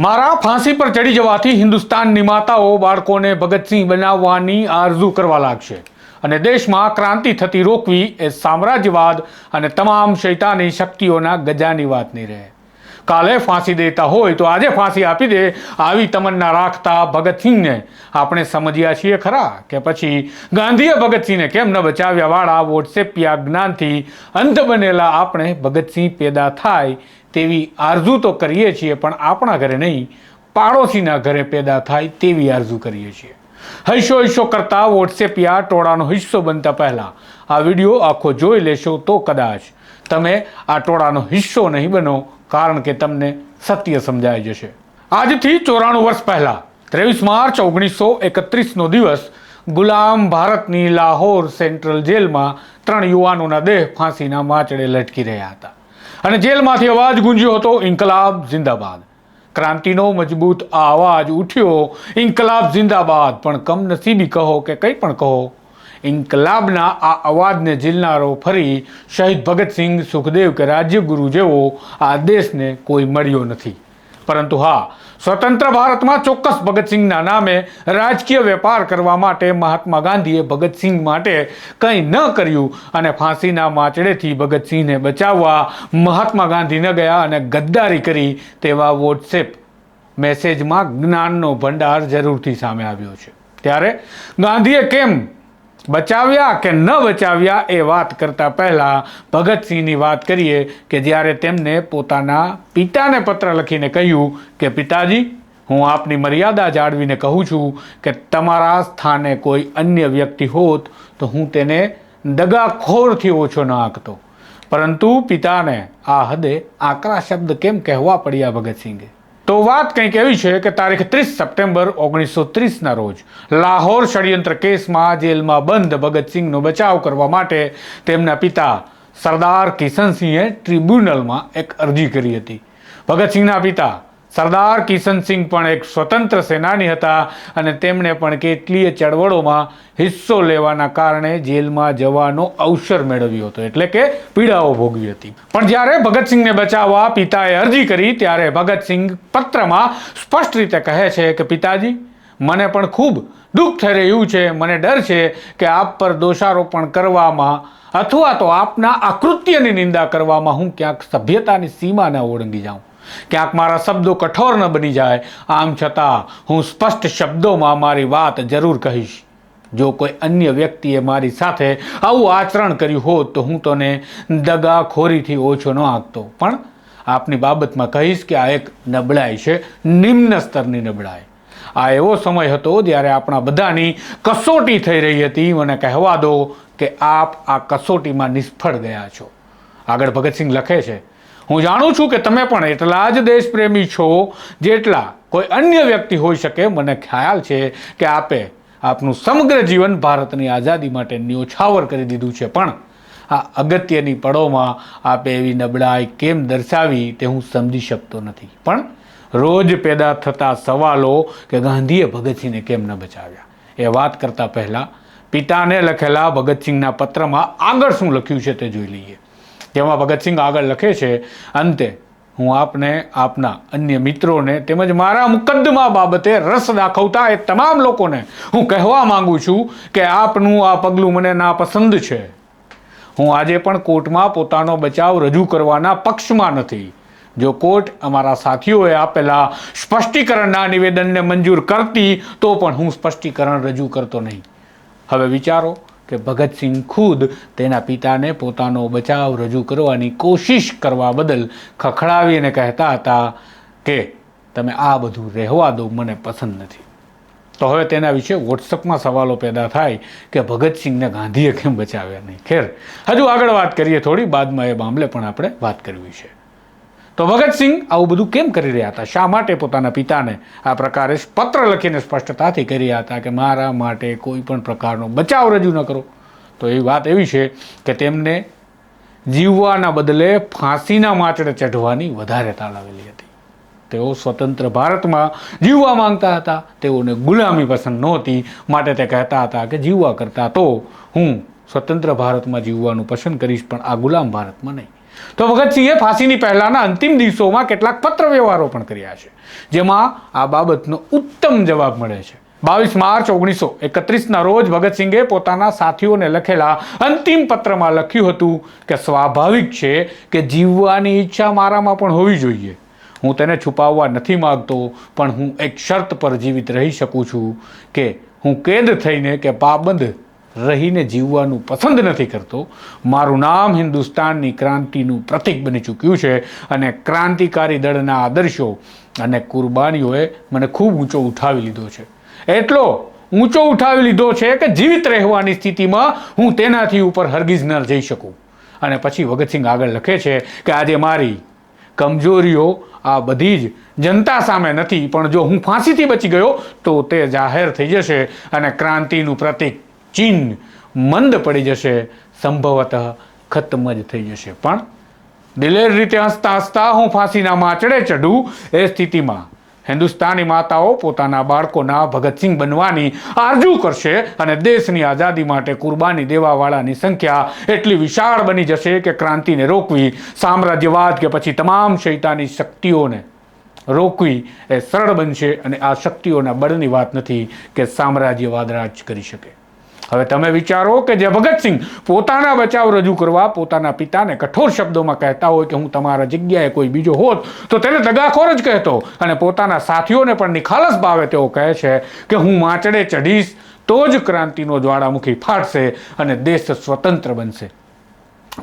મારા ફાંસી પર ચડી જવાથી હિન્દુસ્તાનની માતાઓ બાળકોને ભગતસિંહ બનાવવાની આરઝુ કરવા લાગશે. અને દેશમાં ક્રાંતિ થતી રોકવી એ સામ્રાજ્યવાદ અને તમામ શૈતાની શક્તિઓના ગજાની વાત નહીં રહે કાલે ફાંસી દેતા હોય તો આજે ફાંસી આપી દે આવી તમન્ના રાખતા ભગતસિંહને. આપણે સમજ્યા છીએ ખરા કે પછી ગાંધીએ ભગતસિંહને કેમ ન બચાવ્યા? વાળા વોટ્સએપિયા જ્ઞાનથી અંધ બનેલા આપણે ભગતસિંહ પેદા થાય તેવી આરજુ તો કરીએ છીએ, પણ આપણા ઘરે નહીં, પાડોશીના ઘરે પેદા થાય તેવી આરજુ કરીએ છીએ. હૈશો હૈશો કરતા વોટ્સએપિયા ટોળાનો હિસ્સો બનતા પહેલાં આ વીડિયો આખો જોઈ લેશો તો કદાચ તમે આ ટોળાનો હિસ્સો નહીં બનો કારણ કે તમને સત્ય સમજાઈ જશે. આજથી ચોરાણું વર્ષ પહેલા, ત્રેવીસ માર્ચ ઓગણીસો એકત્રીસનો દિવસ, ગુલામ ભારતની લાહોર સેન્ટ્રલ જેલમાં ત્રણ યુવાનોના દેહ ફાંસીના માચડે લટકી રહ્યા હતા. અને જેલમાંથી અવાજ ગુંજ્યો હતો, ઇન્કલાબ જિંદાબાદ. ક્રાંતિનો મજબૂત આ અવાજ ઉઠ્યો, ઇન્કલાબ જિંદાબાદ. પણ કમનસીબી કહો કે કંઈ પણ કહો ઇન્કલાબના આ અવાજને ઝીલનારો ફરી શહીદ ભગતસિંહ સુખદેવ કે રાજ્યગુરુ જેવો આ દેશને કોઈ મળ્યો નથી. પરંતુ હા, સ્વતંત્ર ભારતમાં ચોક્કસ ભગતસિંહના નામે રાજકીય વેપાર કરવા માટે મહાત્મા ગાંધીએ ભગતસિંહ માટે કંઈ ન કર્યું અને ફાંસીના માચડેથી ભગતસિંહને બચાવવા મહાત્મા ગાંધી ન ગયા અને ગદ્દારી કરી તેવા વોટ્સએપ મેસેજમાં જ્ઞાનનો ભંડાર જરૂરથી સામે આવ્યો છે. ત્યારે ગાંધીએ કેમ બચાવ્યા કે ન બચાવ્યા એ વાત કરતાં પહેલાં ભગતસિંહની વાત કરીએ કે જ્યારે તેમને પોતાના પિતાને પત્ર લખીને કહ્યું કે, પિતાજી, હું આપની મર્યાદા જાળવીને કહું છું કે તમારા સ્થાને કોઈ અન્ય વ્યક્તિ હોત તો હું તેને દગાખોરથી ઓછો ન આંકતો. પરંતુ પિતાને આ હદે આકરા શબ્દ કેમ કહેવા પડ્યા ભગતસિંહે તો વાત કંઈક એવી છે કે તારીખ ત્રીસ સપ્ટેમ્બર ઓગણીસો ત્રીસના રોજ લાહોર ષડયંત્ર કેસમાં જેલમાં બંધ ભગતસિંહનો બચાવ કરવા માટે તેમના પિતા સરદાર કિશનસિંહે ટ્રિબ્યુનલમાં એક અરજી કરી હતી. ભગતસિંહના પિતા સરદાર કિશનસિંહ પણ એક સ્વતંત્ર સેનાની હતા અને તેમણે પણ કેટલીય ચળવળોમાં હિસ્સો લેવાના કારણે જેલમાં જવાનો અવસર મેળવ્યો હતો. એટલે કે પીડાઓ ભોગવી હતી. પણ જ્યારે ભગતસિંહને બચાવવા પિતાએ અરજી કરી, ત્યારે ભગતસિંહ પત્રમાં સ્પષ્ટ રીતે કહે છે કે, પિતાજી, મને પણ ખૂબ દુઃખ થઈ રહ્યું છે. મને ડર છે કે આપ પર દોષારોપણ કરવામાં અથવા તો આપના આકૃત્યની નિંદા કરવામાં હું ક્યાંક સભ્યતાની સીમા ન ઓળંગી જાઉં. ક્યાંક મારા શબ્દો કઠોર ન બની જાય. આમ છતાં હું સ્પષ્ટ શબ્દોમાં મારી વાત જરૂર કહીશ. જો કોઈ અન્ય વ્યક્તિએ મારી સાથે આવું આચરણ કર્યું હોત તો હું તને દગાખોરીથી ઓછો ન આંકતો. પણ આપની બાબતમાં કહીશ કે આ એક નબળાઈ છે. નિમ્ન સ્તરની નબળાઈ. આ એવો સમય હતો જ્યારે આપણા બધાની કસોટી થઈ રહી હતી. મને કહેવા દો કે આપ આ કસોટીમાં નિષ્ફળ ગયા છો. આગળ ભગતસિંહ લખે છે હું જાણું છું કે તમે પણ એટલા જ દેશપ્રેમી છો જેટલા કોઈ અન્ય વ્યક્તિ હોઈ શકે. મને ખ્યાલ છે કે આપે આપનું સમગ્ર જીવન ભારતની આઝાદી માટે ન્યોછાવર કરી દીધું છે. પણ આ અગત્યની પળોમાં આપે એવી નબળાઈ કેમ દર્શાવી તે હું સમજી શકતો નથી. પણ રોજ પેદા થતા સવાલો કે ગાંધીએ ભગતસિંહને કેમ ન બચાવ્યા? એ વાત કરતાં પહેલાં પિતાને લખેલા ભગતસિંહના પત્રમાં આગળ શું લખ્યું છે તે જોઈ લઈએ. જેમાં ભગતસિંહ આગળ લખે છે, અંતે હું આપને, આપના અન્ય મિત્રોને તેમજ મારા મુકદ્દમા બાબતે રસ દાખવતા એ તમામ લોકોને હું કહેવા માંગુ છું કે આપનું આ પગલું મને નાપસંદ છે. હું આજે પણ કોર્ટમાં પોતાનો બચાવ રજૂ કરવાના પક્ષમાં નથી. જો કોર્ટ અમારા સાથીઓએ આપેલા સ્પષ્ટીકરણના નિવેદનને મંજૂર કરતી, તો પણ હું સ્પષ્ટીકરણ રજૂ કરતો નહીં. હવે વિચારો કે ભગતસિંહ ખુદ તેના પિતાને પોતાનો બચાવ રજૂ કરવાની કોશિશ કરવા બદલ ખખડાવીને કહેતા હતા કે, તમે આ બધું રહેવા દો, મને પસંદ નથી. તો હવે તેના વિશે વોટ્સઅપમાં સવાલો પેદા થાય કે ભગતસિંહને ગાંધીએ કેમ બચાવ્યા નહીં? ખેર, હજુ આગળ વાત કરીએ થોડી, બાદમાં એ મામલે પણ આપણે વાત કરવી છે. તો ભગતસિંહ આવું બધું કેમ કરી રહ્યા હતા? શા માટે પોતાના પિતાને આ પ્રકારે પત્ર લખીને સ્પષ્ટતાથી કરી રહ્યા હતા કે મારા માટે કોઈ પણ પ્રકારનો બચાવ રજૂ ન કરો? તો એ વાત એવી છે કે તેમને જીવવાના બદલે ફાંસીના માચડે ચઢવાની વધારે તાળાવેલી હતી. તેઓ સ્વતંત્ર ભારતમાં જીવવા માંગતા હતા. તેઓને ગુલામી પસંદ નહોતી. માટે તે કહેતા હતા કે જીવવા કરતાં તો હું સ્વતંત્ર ભારતમાં જીવવાનું પસંદ કરીશ, પણ આ ગુલામ ભારતમાં નહીં. તો ભગતસિંહે ફાંસીની પહેલાના અંતિમ દિવસોમાં કેટલાક પત્ર વ્યવહારો પણ કર્યા છે, જેમાં આ બાબતનો ઉત્તમ જવાબ મળે છે. બાવીસ માર્ચ ઓગણીસો એકત્રીસના રોજ ભગતસિંહે પોતાના સાથીઓને લખેલા અંતિમ પત્રમાં લખ્યું હતું કે સ્વાભાવિક છે કે જીવવાની ઈચ્છા મારામાં પણ હોવી જોઈએ. હું તેને છુપાવવા નથી માગતો, પણ હું એક શરત પર જીવિત રહી શકું છું કે હું કેદ થઈને કે પાબંદ રહીને જીવવાનું પસંદ નથી કરતો. મારું નામ હિન્દુસ્તાનની ક્રાંતિનું પ્રતીક બની ચૂક્યું છે અને ક્રાંતિકારી દળના આદર્શો અને કુરબાનીઓએ મને ખૂબ ઊંચો ઉઠાવી લીધો છે. એટલો ઊંચો ઉઠાવી લીધો છે કે જીવિત રહેવાની સ્થિતિમાં હું તેનાથી ઉપર હરગીજ ન જઈ શકું. અને પછી ભગતસિંહ આગળ લખે છે કે આજે મારી કમજોરીઓ આ બધી જ જનતા સામે નથી, પણ જો હું ફાંસીથી બચી ગયો તો તે જાહેર થઈ જશે અને ક્રાંતિનું પ્રતીક ચીન મંદ પડી જશે, સંભવતઃ ખતમ જ થઈ જશે. પણ દિલેર રીતે હસતા હસતા હું ફાંસીના માચડે ચઢું એ સ્થિતિમાં. હિન્દુસ્તાની માતાઓ પોતાના બાળકોના ભગતસિંહ બનવાની આરજુ કરશે અને દેશની આઝાદી માટે કુરબાની દેવાવાળાની સંખ્યા એટલી વિશાળ બની જશે કે ક્રાંતિને રોકવી, સામ્રાજ્યવાદ કે પછી તમામ શૈતાની શક્તિઓને રોકવી એ સરળ બનશે અને આ શક્તિઓના બળની વાત નથી કે સામ્રાજ્યવાદ રાજ કરી શકે. હવે તમે વિચારો કે જે ભગતસિંહ પોતાના બચાવ રજૂ કરવા પોતાના પિતાને કઠોર શબ્દોમાં કહેતા હોય કે હું તમારા જગ્યાએ કોઈ બીજો હોત, તો તેને દગાખોર જ કહેતો. અને પોતાના સાથીઓને પણ નિખાલસ ભાવે તેઓ કહે છે કે હું માચડે ચઢીશ, તો જ ક્રાંતિનો જ્વાળામુખી ફાટશે અને દેશ સ્વતંત્ર બનશે.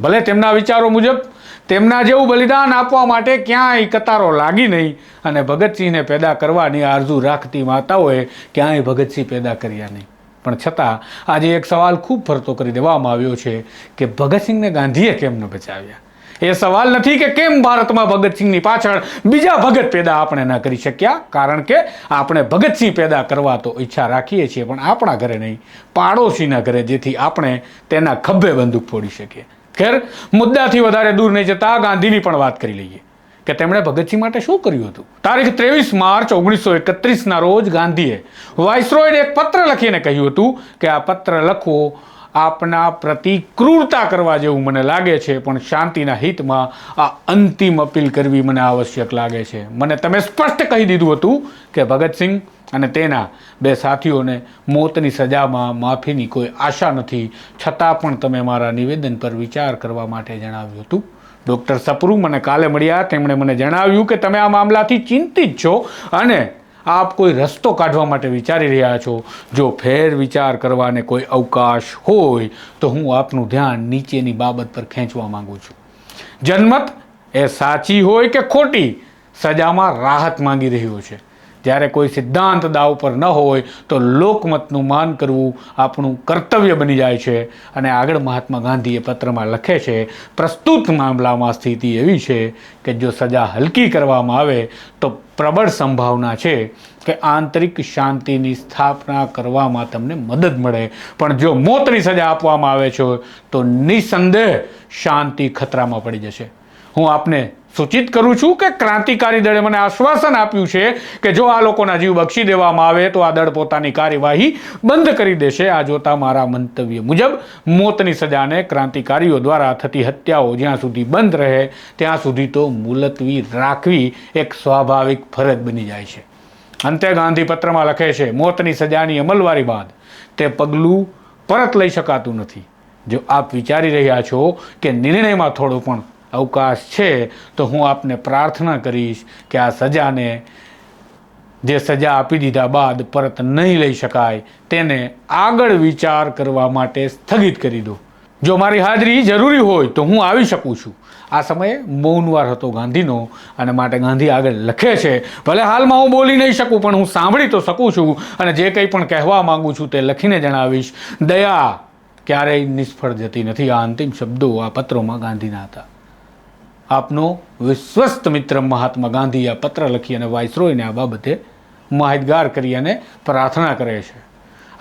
ભલે તેમના વિચારો મુજબ, તેમના જેવું બલિદાન આપવા માટે ક્યાંય કતારો લાગી નહીં અને ભગતસિંહને પેદા કરવાની આરઝુ રાખતી માતાઓએ ક્યાંય ભગતસિંહ પેદા કર્યા નહીં. પણ છતાં આજે એક સવાલ ખૂબ ફરતો કરી દેવામાં આવ્યો છે કે ભગતસિંહને ગાંધીએ કેમ ન બચાવ્યા? એ સવાલ નથી કે કેમ ભારતમાં ભગતસિંહની પાછળ બીજા ભગત પેદા આપણે ન કરી શક્યા? કારણ કે આપણે ભગતસિંહ પેદા કરવા તો ઈચ્છા રાખીએ છીએ, પણ આપણા ઘરે નહીં. પાડોશીના ઘરે, જેથી આપણે તેના ખભે બંદૂક ફોડી શકીએ. ખેર, મુદ્દાથી વધારે દૂર નહીં જતા ગાંધીની પણ વાત કરી લઈએ. કે તેમણે ભગતસિંહ માટે શું કર્યું હતું? તારીખ ત્રેવીસ માર્ચ ઓગણીસો એકત્રીસના રોજ ગાંધીએ વાઇસરોયને એક પત્ર લખીને કહ્યું હતું કે આ પત્ર લખવો આપના પ્રતિ ક્રૂરતા કરવા જેવું મને લાગે છે, પણ શાંતિના હિતમાં આ અંતિમ અપીલ કરવી મને આવશ્યક લાગે છે. મને તમે સ્પષ્ટ કહી દીધું હતું કે ભગતસિંહ અને તેના બે સાથીઓને મોતની સજામાં માફીની કોઈ આશા નથી, છતાં પણ તમે મારા નિવેદન પર વિચાર કરવા માટે જણાવ્યું હતું. ડૉક્ટર સપરૂ મને કાલે મળ્યા, તેમણે મને જણાવ્યું કે તમે આ મામલાથી ચિંતિત છો અને આપ કોઈ રસ્તો કાઢવા માટે વિચારી રહ્યા છો? જો ફેર વિચાર કરવાને કોઈ અવકાશ હોય, તો હું આપનું ધ્યાન નીચેની બાબત પર ખેંચવા માંગુ છું. જન્મત એ સાચી હોય કે ખોટી, સજામાં રાહત માંગી રહ્યો છે. જ્યારે કોઈ સિદ્ધાંત દાવ પર ન હોય, તો લોકમતનું માન કરવું આપણું કર્તવ્ય બની જાય છે. અને આગળ મહાત્મા ગાંધીએ પત્રમાં લખે છે, પ્રસ્તુત મામલામાં સ્થિતિ એવી છે કે જો સજા હલકી કરવામાં આવે, તો પ્રબળ સંભાવના છે કે આંતરિક શાંતિની સ્થાપના કરવામાં તમને મદદ મળે. પણ જો મોતની સજા આપવામાં આવે છે, તો નિસંદેહ શાંતિ ખતરામાં પડી જશે. હું આપને સૂચિત કરું છું કે ક્રાંતિકારી દળે મને આશ્વાસન આપ્યું છે કે જો આ લોકોના જીવ બક્ષી દેવામાં આવે તો આ દળ પોતાની કાર્યવાહી બંધ કરી દેશે. આ જોતા મારા મંતવ્ય મુજબ મોતની સજાને ક્રાંતિકારીઓ દ્વારા થતી હત્યાઓ જ્યાં સુધી બંધ રહે, ત્યાં સુધી તો મુલતવી રાખવી એક સ્વાભાવિક ફરજ બની જાય છે. અંતે ગાંધી પત્રમાં લખે છે, મોતની સજાની અમલવારી બાદ તે પગલું પરત લઈ શકાતું નથી. જો આપ વિચારી રહ્યા છો કે નિર્ણયમાં થોડો પણ અવકાશ છે, તો હું આપને પ્રાર્થના કરીશ કે આ સજાને, જે સજા આપી દીધા બાદ પરત નહીં લઈ શકાય, તેને આગળ વિચાર કરવા માટે સ્થગિત કરી દો. જો મારી હાજરી જરૂરી હોય તો હું આવી શકું છું. આ સમયે મૌનવાર હતો ગાંધીનો અને માટે ગાંધી આગળ લખે છે, ભલે હાલમાં હું બોલી નહીં શકું, પણ હું સાંભળી તો શકું છું અને જે કંઈ પણ કહેવા માગું છું તે લખીને જણાવીશ. દયા ક્યારેય નિષ્ફળ જતી નથી. આ અંતિમ શબ્દો આ પત્રોમાં ગાંધીના હતા. આપનો વિશ્વસ્ત મિત્ર મહાત્મા ગાંધી આ પત્ર લખી અને વાઇસરોયને આ બાબતે માહિતગાર કરી અને પ્રાર્થના કરે છે.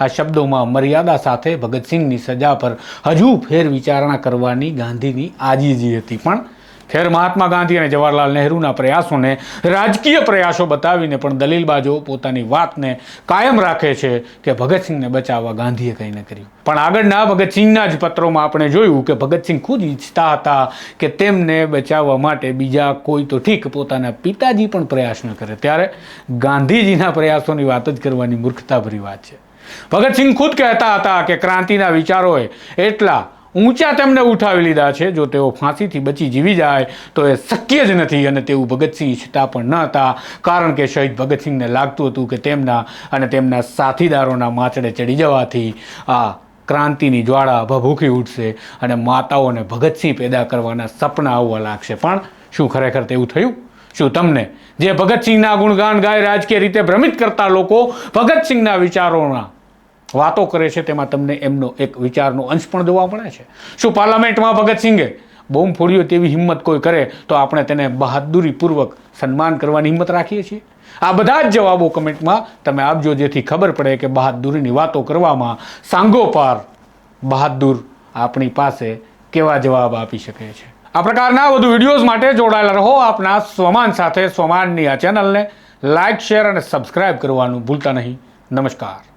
આ શબ્દોમાં મર્યાદા સાથે ભગતસિંહની સજા પર હજુ ફેર વિચારણા કરવાની ગાંધીની આજીજી હતી. પણ ખેર મહાત્મા ગાંધી અને જવાહરલાલ નહેરુના પ્રયાસોને રાજકીય પ્રયાસો બતાવીને પણ દલીલબાજો પોતાની વાતને કાયમ રાખે છે કે ભગતસિંહને બચાવવા ગાંધીએ કંઈ ન કર્યું. પણ આગળના ભગતસિંહના જ પત્રોમાં આપણે જોયું કે ભગતસિંહ ખુદ ઈચ્છતા હતા કે તેમને બચાવવા માટે બીજા કોઈ તો ઠીક પોતાના પિતાજી પણ પ્રયાસ ન કરે. ત્યારે ગાંધીજીના પ્રયાસોની વાત જ કરવાની મૂર્ખતાભરી વાત છે. ભગતસિંહ ખુદ કહેતા હતા કે ક્રાંતિના વિચારોએ એટલા ઊંચા તેમને ઉઠાવી લીધા છે. જો તેઓ ફાંસીથી બચી જીવી જાય, તો એ શક્ય જ નથી અને તેવું ભગતસિંહ ઈચ્છતા પણ ન હતા. કારણ કે શહીદ ભગતસિંહને લાગતું હતું કે તેમના અને તેમના સાથીદારોના માચડે ચડી જવાથી આ ક્રાંતિની જ્વાળા ભભૂકી ઉઠશે અને માતાઓને ભગતસિંહ પેદા કરવાના સપના આવવા લાગશે. પણ શું ખરેખર તેવું થયું? શું તમને જે ભગતસિંહના ગુણગાન ગાય રાજકીય રીતે ભ્રમિત કરતા લોકો ભગતસિંહના વિચારોના વાતો કરે છે તેમાં તમને એમનો એક વિચારનો અંશ પણ જોવા મળે છે. શું પાર્લામેન્ટમાં ભગતસિંહે બોમ્બ ફોડ્યો તેવી હિંમત કોઈ કરે, તો આપણે તેને બહાદુરીપૂર્વક સન્માન કરવાની હિંમત રાખીએ છીએ? આ બધા જ જવાબો કમેન્ટમાં તમે આપજો, જેથી ખબર પડે કે બહાદુરીની વાતો કરવામાં સાંગોપાર બહાદુર આપણી પાસે કેવા જવાબ આપી શકે છે. આ પ્રકારના વધુ વિડીયોઝ માટે જોડાયેલા રહો આપના સ્વમાન સાથે, સ્વમાનની આ ચેનલને લાઇક શેર અને સબસ્ક્રાઇબ કરવાનું ભૂલતા નહીં. નમસ્કાર.